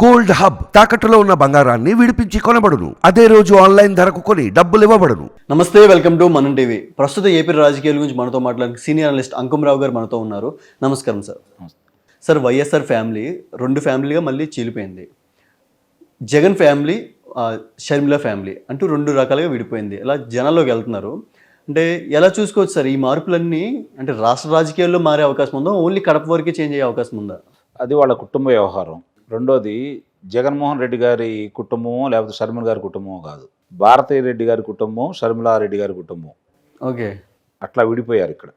Gold hub తాకట్టులో ఉన్న బంగారాన్ని విడిపించి కొనబడును. అదే రోజు ఆన్లైన్ ధరకు కొని డబ్బులు ఇవ్వబడును. నమస్తే వెల్కమ్ టు మనం టీవీ. ప్రస్తుత ఏపీ రాజకీయాల గురించి మనతో మాట్లాడడానికి సీనియర్ అనలిస్ట్ అంకుమరావు గారు మనతో ఉన్నారు. నమస్కారం సార్. సార్ వైఎస్ఆర్ ఫ్యామిలీ రెండు ఫ్యామిలీగా మళ్ళీ చీలిపోయింది. జగన్ ఫ్యామిలీ షర్మిల ఫ్యామిలీ అంటూ రెండు రకాలుగా విడిపోయింది. ఇలా జనాల్లోకి వెళ్తున్నారు? అంటే ఎలా చూసుకోవచ్చు సార్? ఈ మార్పులన్నీ అంటే రాష్ట్ర రాజకీయాల్లో మారే అవకాశం ఉందా? ఓన్లీ కడప వరకే చేంజ్ అయ్యే అవకాశం ఉందా? అది వాళ్ళ కుటుంబ వ్యవహారం. రెండోది జగన్మోహన్ రెడ్డి గారి కుటుంబమో లేకపోతే షర్మిల గారి కుటుంబమో కాదు. భారతీయ రెడ్డి గారి కుటుంబం షర్మిలారెడ్డి గారి కుటుంబం ఓకే. అట్లా విడిపోయారు ఇక్కడ.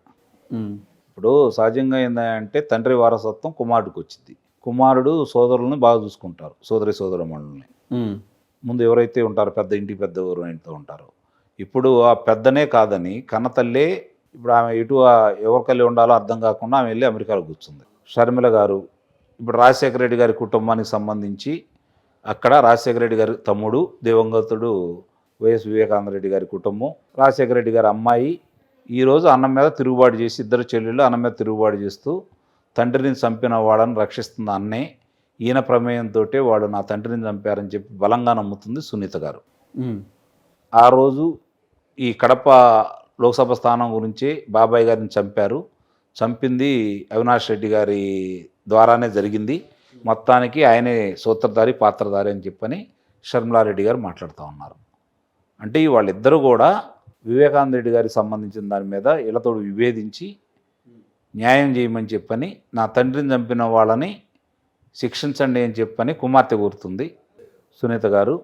ఇప్పుడు సహజంగా ఏంటంటే తండ్రి వారసత్వం కుమారుడికి వచ్చింది. కుమారుడు సోదరులను బాగా చూసుకుంటారు సోదరి సోదరమణుల్ని ముందు ఎవరైతే ఉంటారో పెద్ద ఇంటికి పెద్ద ఎవరైతే ఉంటారో. ఇప్పుడు ఆ పెద్దనే కాదని కన్నతల్లే ఇప్పుడు ఆమె ఇటు ఎవరికల్లి ఉండాలో అర్థం కాకుండా ఆమె వెళ్ళి అమెరికాలో కూర్చుంది. షర్మిల గారు ఇప్పుడు రాజశేఖర రెడ్డి గారి కుటుంబానికి సంబంధించి అక్కడ రాజశేఖర రెడ్డి గారి తమ్ముడు దివంగతుడు వైఎస్ వివేకానంద రెడ్డి గారి కుటుంబం. రాజశేఖర రెడ్డి గారి అమ్మాయి ఈరోజు అన్నం మీద తిరుగుబాటు చేసి ఇద్దరు చెల్లెళ్ళు అన్నం మీద తిరుగుబాటు చేస్తూ తండ్రిని చంపిన వాళ్ళని రక్షిస్తున్న అన్నే ఈయన ప్రమేయంతో వాళ్ళు నా తండ్రిని చంపారని చెప్పి బలంగా నమ్ముతుంది సునీత గారు. ఆ రోజు ఈ కడప లోక్సభ స్థానం గురించి బాబాయ్ గారిని చంపారు. చంపింది అవినాష్ రెడ్డి గారి ద్వారానే జరిగింది. మొత్తానికి ఆయనే సూత్రధారి పాత్రధారి అని చెప్పని షర్మిలారెడ్డి గారు మాట్లాడుతూ ఉన్నారు. అంటే వాళ్ళిద్దరూ కూడా వివేకానంద రెడ్డి గారికి సంబంధించిన దాని మీద ఇళ్ళతోడు విభేదించి న్యాయం చేయమని చెప్పని నా తండ్రిని చంపిన వాళ్ళని శిక్షించండి అని చెప్పని కుమార్తె కోరుతుంది సునీత గారు.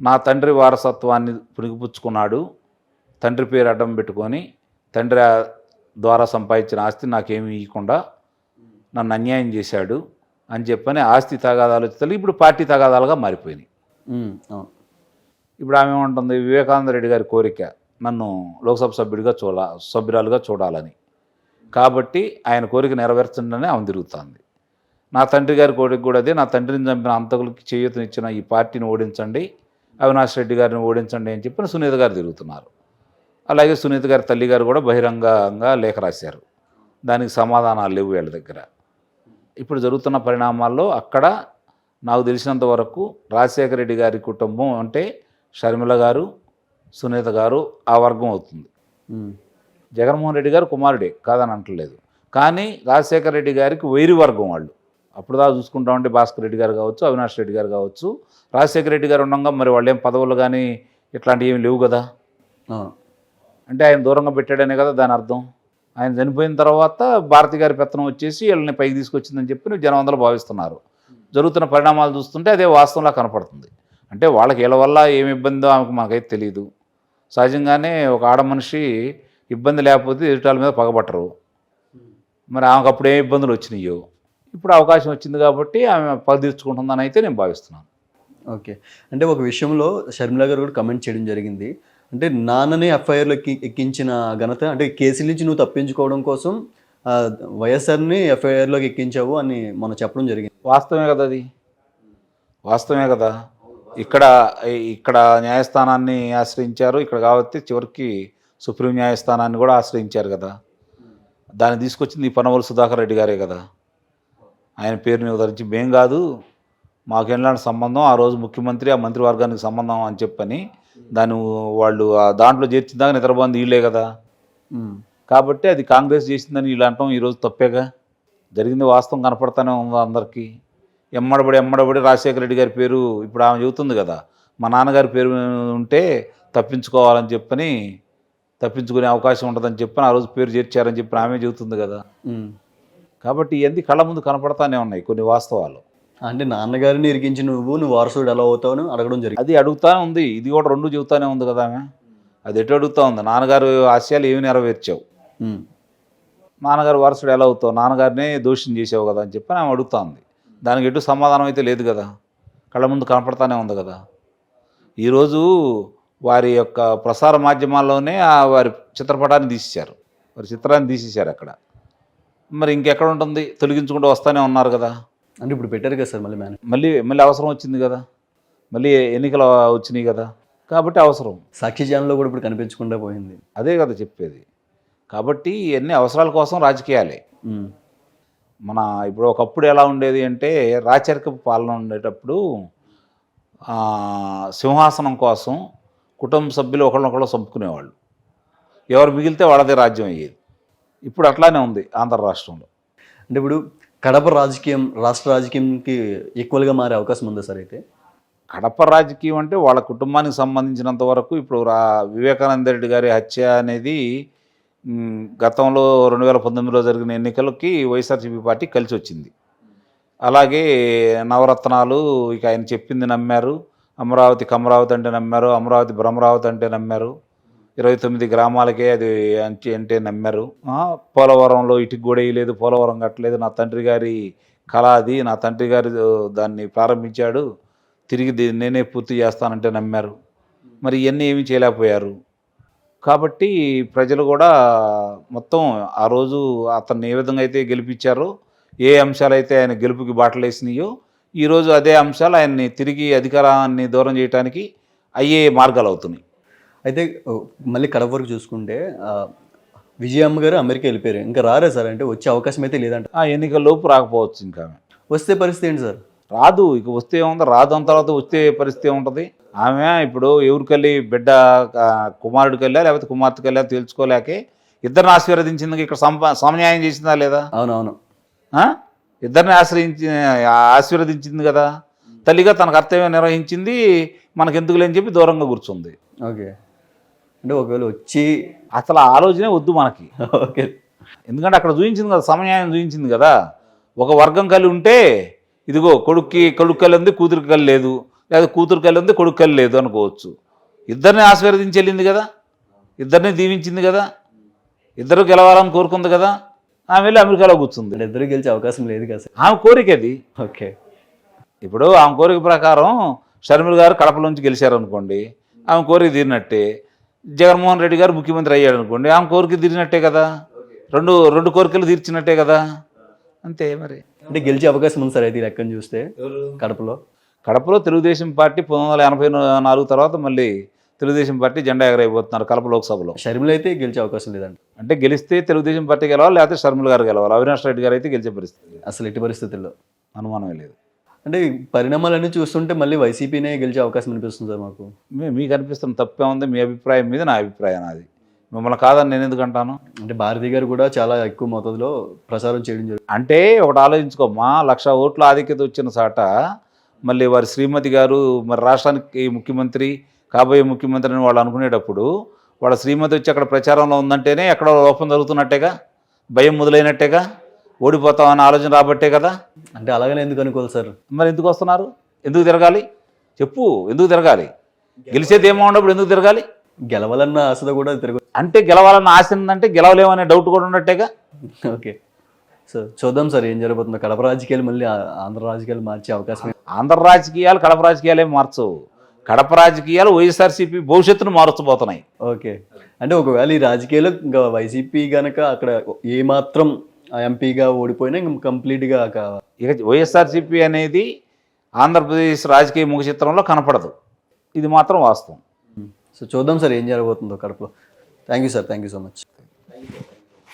నా తండ్రి వారసత్వాన్ని పుణిగిపుచ్చుకున్నాడు తండ్రి పేరు అడ్డం పెట్టుకొని తండ్రి ద్వారా సంపాదించిన ఆస్తి నాకేమీ ఇవ్వకుండా నన్ను అన్యాయం చేశాడు అని చెప్పని ఆస్తి తగాదాలు వచ్చి ఇప్పుడు పార్టీ తగాదాలుగా మారిపోయినాయి. ఇప్పుడు ఆమె ఏమంటుంది? వివేకానంద రెడ్డి గారి కోరిక నన్ను లోక్సభ సభ్యుడిగా చూడ సభ్యురాలుగా చూడాలని. కాబట్టి ఆయన కోరిక నెరవేర్చండి ఆమె తిరుగుతుంది. నా తండ్రి గారి కోరిక కూడా అదే. నా తండ్రిని చంపిన అంతకులకి చేయూతనిచ్చిన ఈ పార్టీని ఓడించండి. అవినాష్ రెడ్డి గారిని ఓడించండి అని చెప్పి సునీత గారు తిరుగుతున్నారు. అలాగే సునీత గారి తల్లి గారు కూడా బహిరంగంగా లేఖ రాశారు. దానికి సమాధానాలు లేవు వీళ్ళ దగ్గర. ఇప్పుడు జరుగుతున్న పరిణామాల్లో అక్కడ నాకు తెలిసినంత వరకు రాజశేఖర రెడ్డి గారి కుటుంబం అంటే షర్మిల గారు సునీత గారు ఆ వర్గం అవుతుంది. జగన్మోహన్ రెడ్డి గారు కుమారుడే కాదని అంటలేదు. కానీ రాజశేఖర రెడ్డి గారికి వైరి వర్గం వాళ్ళు. అప్పుడు దాకా చూసుకుంటామంటే భాస్కర్ రెడ్డి గారు కావచ్చు అవినాష్ రెడ్డి గారు కావచ్చు. రాజశేఖర రెడ్డి గారు ఉండగా మరి వాళ్ళు ఏం పదవులు కానీ ఇట్లాంటివి ఏమి లేవు కదా? అంటే ఆయన దూరంగా పెట్టాడనే కదా దాని అర్థం. ఆయన చనిపోయిన తర్వాత భారతి గారి పెత్తనం వచ్చేసి వీళ్ళని పైకి తీసుకొచ్చిందని చెప్పి జనం అందరూ భావిస్తున్నారు. జరుగుతున్న పరిణామాలు చూస్తుంటే అదే వాస్తవంలా కనపడుతుంది. అంటే వాళ్ళకి వీళ్ళ వల్ల ఏమి ఇబ్బందో ఆమెకు మాకైతే తెలియదు సహజంగానే ఒక ఆడ మనిషి ఇబ్బంది లేకపోతే ఎదుటాల మీద పగబట్టరు. మరి ఆమెకు అప్పుడు ఏ ఇబ్బందులు వచ్చినాయో? ఇప్పుడు అవకాశం వచ్చింది కాబట్టి ఆమె పగ తీర్చుకుంటుందని అయితే నేను భావిస్తున్నాను. ఓకే. అంటే ఒక విషయంలో షర్మిల గారు కూడా కమెంట్ చేయడం జరిగింది. అంటే నాన్ననే ఎక్కి ఎక్కించిన ఘనత అంటే కేసుల నుంచి నువ్వు తప్పించుకోవడం కోసం వైఎస్ఆర్ని ఎఫ్ఐఆర్లోకి ఎక్కించావు అని మనం చెప్పడం జరిగింది. వాస్తవమే కదా అది? వాస్తవమే కదా? ఇక్కడ ఇక్కడ న్యాయస్థానాన్ని ఆశ్రయించారు. ఇక్కడ కాబట్టి చివరికి సుప్రీం న్యాయస్థానాన్ని కూడా ఆశ్రయించారు కదా? దాన్ని తీసుకొచ్చింది ఈ పనవలు సుధాకర్ రెడ్డి గారే కదా? ఆయన పేరుని ఉదరించి మేం కాదు మాకు ఎలాంటి సంబంధం? ఆ రోజు ముఖ్యమంత్రి ఆ మంత్రివర్గానికి సంబంధం అని చెప్పని దాన్ని వాళ్ళు ఆ దాంట్లో చేర్చిన దాకా నిద్రపోంది వీళ్ళే కదా. కాబట్టి అది కాంగ్రెస్ చేసిందని వీళ్ళు అంటాం ఈరోజు తప్పేగా. జరిగింది వాస్తవం కనపడతానే ఉంది అందరికీ. ఎమ్మడబడి ఎమ్మడబడి రాజశేఖర రెడ్డి గారి పేరు ఇప్పుడు ఆమె చెబుతుంది కదా. మా నాన్నగారి పేరు ఉంటే తప్పించుకోవాలని చెప్పని తప్పించుకునే అవకాశం ఉంటుందని చెప్పని ఆ రోజు పేరు చేర్చారని చెప్పి ఆమె చెబుతుంది కదా. కాబట్టి ఇవన్నీ కళ్ళ ముందు కనపడతానే ఉన్నాయి కొన్ని వాస్తవాలు. అంటే నాన్నగారిని ఇరికించి నువ్వు నువ్వు వారసుడు ఎలా అవుతావు అని అడగడం జరిగింది. అది అడుగుతానే ఉంది. ఇది కూడా రెండు చెబుతానే ఉంది కదా ఆమె. అది ఎటు అడుగుతా ఉంది? నాన్నగారు ఆశయాలు ఏమి నెరవేర్చావు? నాన్నగారు వారసుడు ఎలా అవుతావు? నాన్నగారినే దోషం చేసావు కదా అని చెప్పి ఆమె అడుగుతా ఉంది. దానికి ఎటు సమాధానం అయితే లేదు కదా. కళ్ళ ముందు కనపడతానే ఉంది కదా. ఈరోజు వారి యొక్క ప్రసార మాధ్యమాల్లోనే ఆ వారి చిత్రపటాన్ని తీసేశారు. వారి చిత్రాన్ని తీసేశారు అక్కడ. మరి ఇంకెక్కడ ఉంటుంది? తొలగించుకుంటూ వస్తానే ఉన్నారు కదా. అంటే ఇప్పుడు పెట్టారు కదా సార్ మళ్ళీ మేనేజ్ మళ్ళీ మళ్ళీ అవసరం వచ్చింది కదా? మళ్ళీ ఎన్నికలు వచ్చినాయి కదా? కాబట్టి అవసరం. సాక్షి ఛానల్లో కూడా ఇప్పుడు కనిపించకుండా పోయింది. అదే కదా చెప్పేది. కాబట్టి ఇవన్నీ అవసరాల కోసం రాజకీయాలే. మన ఇప్పుడు ఒకప్పుడు ఎలా ఉండేది అంటే రాచరికపు పాలన ఉండేటప్పుడు సింహాసనం కోసం కుటుంబ సభ్యులు ఒకళ్ళొకళ్ళు చంపుకునేవాళ్ళు. ఎవరు మిగిలితే వాళ్ళదే రాజ్యం అయ్యేది. ఇప్పుడు అట్లానే ఉంది ఆంధ్ర రాష్ట్రంలో. అంటే ఇప్పుడు కడప రాజకీయం రాష్ట్ర రాజకీయంకి ఈక్వల్గా మారే అవకాశం ఉందా సార్ అయితే? కడప రాజకీయం అంటే వాళ్ళ కుటుంబానికి సంబంధించినంత వరకు ఇప్పుడు రా వివేకానంద రెడ్డి గారి హత్య అనేది గతంలో రెండు వేల పంతొమ్మిదిలో జరిగిన ఎన్నికలకి వైఎస్ఆర్సీపీ పార్టీ కలిసి వచ్చింది అలాగే నవరత్నాలు ఇక ఆయన చెప్పింది నమ్మారు. అమరావతికి అమరావతి అంటే నమ్మారు అమరావతి భ్రమరావతి అంటే నమ్మారు. ఇరవై తొమ్మిది గ్రామాలకే అది అంటే అంటే నమ్మారు. పోలవరంలో ఇటుకు కూడా వేయలేదు పోలవరం కట్టలేదు. నా తండ్రి గారి కళ అది. నా తండ్రి గారి దాన్ని ప్రారంభించాడు. తిరిగి దీన్ని నేనే పూర్తి చేస్తానంటే నమ్మారు. మరి ఇవన్నీ ఏమీ చేయలేకపోయారు. కాబట్టి ప్రజలు కూడా మొత్తం ఆ రోజు అతన్ని ఏ విధంగా అయితే గెలిపించారో ఏ అంశాలైతే ఆయన గెలుపుకి బాటలేసినాయో ఈరోజు అదే అంశాలు ఆయన్ని తిరిగి అధికారాన్ని దూరం చేయడానికి అయ్యే మార్గాలు అవుతున్నాయి. అయితే మళ్ళీ కడప వరకు చూసుకుంటే విజయమ్మ గారు అమెరికా వెళ్ళిపోయారు. ఇంకా రారా సార్? అంటే వచ్చే అవకాశం అయితే లేదంట. ఆ ఎన్నికల లోపు రాకపోవచ్చు ఇంకా. వస్తే పరిస్థితి ఏంటి సార్? రాదు. ఇక వస్తే ఏముంది? రాదు అన్న తర్వాత వస్తే పరిస్థితి ఏముంటుంది? ఆమె ఇప్పుడు ఎవరికెళ్ళి బిడ్డ కుమారుడికి వెళ్ళా లేకపోతే కుమార్తెకి వెళ్ళా తెలుసుకోలేకే ఇద్దరిని ఆశీర్వదించింది ఇక్కడ సమన్యాయం చేసిందా లేదా? అవునవును? ఇద్దరిని ఆశ్రయించి ఆశీర్వదించింది కదా? తల్లిగా తన కర్తవ్యం నిర్వహించింది మనకెందుకు లేని చెప్పి దూరంగా కూర్చుంది. ఓకే. అంటే ఒకవేళ వచ్చి అసలు ఆ ఆలోచనే వద్దు మనకి. ఓకే. ఎందుకంటే అక్కడ చూపించింది కదా సమన్యాయం చూపించింది కదా. ఒక వర్గం కలిగి ఉంటే ఇదిగో కొడుక్కి కొడుకు కలి ఉంది కూతురికి కలి లేదు. లేదా కూతురు కలి ఉంది కొడుకు కలి లేదు అనుకోవచ్చు. ఇద్దరిని ఆశీర్వదించి వెళ్ళింది కదా. ఇద్దరిని దీవించింది కదా. ఇద్దరు గెలవాలని కోరుకుంది కదా. ఆమె వెళ్ళి అమెరికాలో కూర్చుంది. ఇద్దరు గెలిచే అవకాశం లేదు కదా ఆమె కోరిక అది. ఓకే. ఇప్పుడు ఆమె కోరిక ప్రకారం షర్మిల గారు కడపలోంచి గెలిచారు అనుకోండి ఆమె కోరిక తీరినట్టే. జగన్మోహన్ రెడ్డి గారు ముఖ్యమంత్రి అయ్యాడు అనుకోండి ఆమె కోరిక తీరినట్టే కదా. రెండు రెండు కోరికలు తీర్చినట్టే కదా. అంతే మరి. అంటే గెలిచే అవకాశం ఉంది సార్ అయితే లెక్కను చూస్తే కడపలో. కడపలో తెలుగుదేశం పార్టీ పంతొమ్మిది వందల ఎనభై నాలుగు తర్వాత మళ్ళీ తెలుగుదేశం పార్టీ జెండా ఎగరైపోతున్నారు కడప లోక్సభలో. షర్మిల అయితే గెలిచే అవకాశం లేదంట అంటే గెలిస్తే తెలుగుదేశం పార్టీ గెలవాలి లేకపోతే షర్మిల గారు గెలవాలి. అవినాష్ రెడ్డి గారు అయితే గెలిచే పరిస్థితి లేదు. అసలు ఎట్టి పరిస్థితుల్లో? అనుమానమే లేదు. అంటే పరిణామాలన్నీ చూస్తుంటే మళ్ళీ వైసీపీనే గెలిచే అవకాశం అనిపిస్తుంది సార్ మాకు. మీకు అనిపిస్తున్న తప్పే ఉంది మీ అభిప్రాయం మీద నా అభిప్రాయం నాది. మిమ్మల్ని కాదని నేను ఎందుకు అంటాను? అంటే భారతి గారు కూడా చాలా ఎక్కువ మోతాదులో ప్రచారం చేయడం జరుగుతుంది. అంటే ఒకటి ఆలోచించుకోమ్మా లక్ష ఓట్ల ఆధిక్యత వచ్చిన సాట మళ్ళీ వారి శ్రీమతి గారు మరి రాష్ట్రానికి ముఖ్యమంత్రి కాబోయే ముఖ్యమంత్రి అని వాళ్ళు అనుకునేటప్పుడు వాళ్ళ శ్రీమతి వచ్చి అక్కడ ప్రచారంలో ఉందంటేనే ఎక్కడో లోపం జరుగుతున్నట్టేగా? భయం మొదలైనట్టేగా? ఓడిపోతామని ఆలోచన రాబట్టే కదా? అంటే అలాగనే ఎందుకు అనుకోవాలి సార్? మరి ఎందుకు వస్తున్నారు? ఎందుకు తిరగాలి? చెప్పు ఎందుకు తిరగాలి? గెలిచేది ఏమో ఉన్నప్పుడు ఎందుకు తిరగాలి? గెలవాలన్న ఆశతో కూడా తిరగ అంటే గెలవాలన్న ఆశ ఉందంటే గెలవలేమనే డౌట్ కూడా ఉన్నట్టేగా? ఓకే. సో చూద్దాం సార్ ఏం జరగబోతుందో. కడప రాజకీయాలు మళ్ళీ ఆంధ్ర రాజకీయాలు మార్చే అవకాశం ఆంధ్ర రాజకీయాలు కడప రాజకీయాలే మార్చవు. కడప రాజకీయాలు వైఎస్ఆర్సీపీ భవిష్యత్తును మార్చబోతున్నాయి ఓకే. అంటే ఒకవేళ ఈ రాజకీయాలు ఇంకా వైసీపీ గనక అక్కడ ఏ మాత్రం ఎంపీగా ఓడిపోయినా ఇంకా కంప్లీట్గా ఇక వైఎస్ఆర్సీపీ అనేది ఆంధ్రప్రదేశ్ రాజకీయ ముఖ చిత్రంలో కనపడదు. ఇది మాత్రం వాస్తవం. సో చూద్దాం సార్ ఏం జరగబోతుందో కడపలో. Thank you sir thank you so much.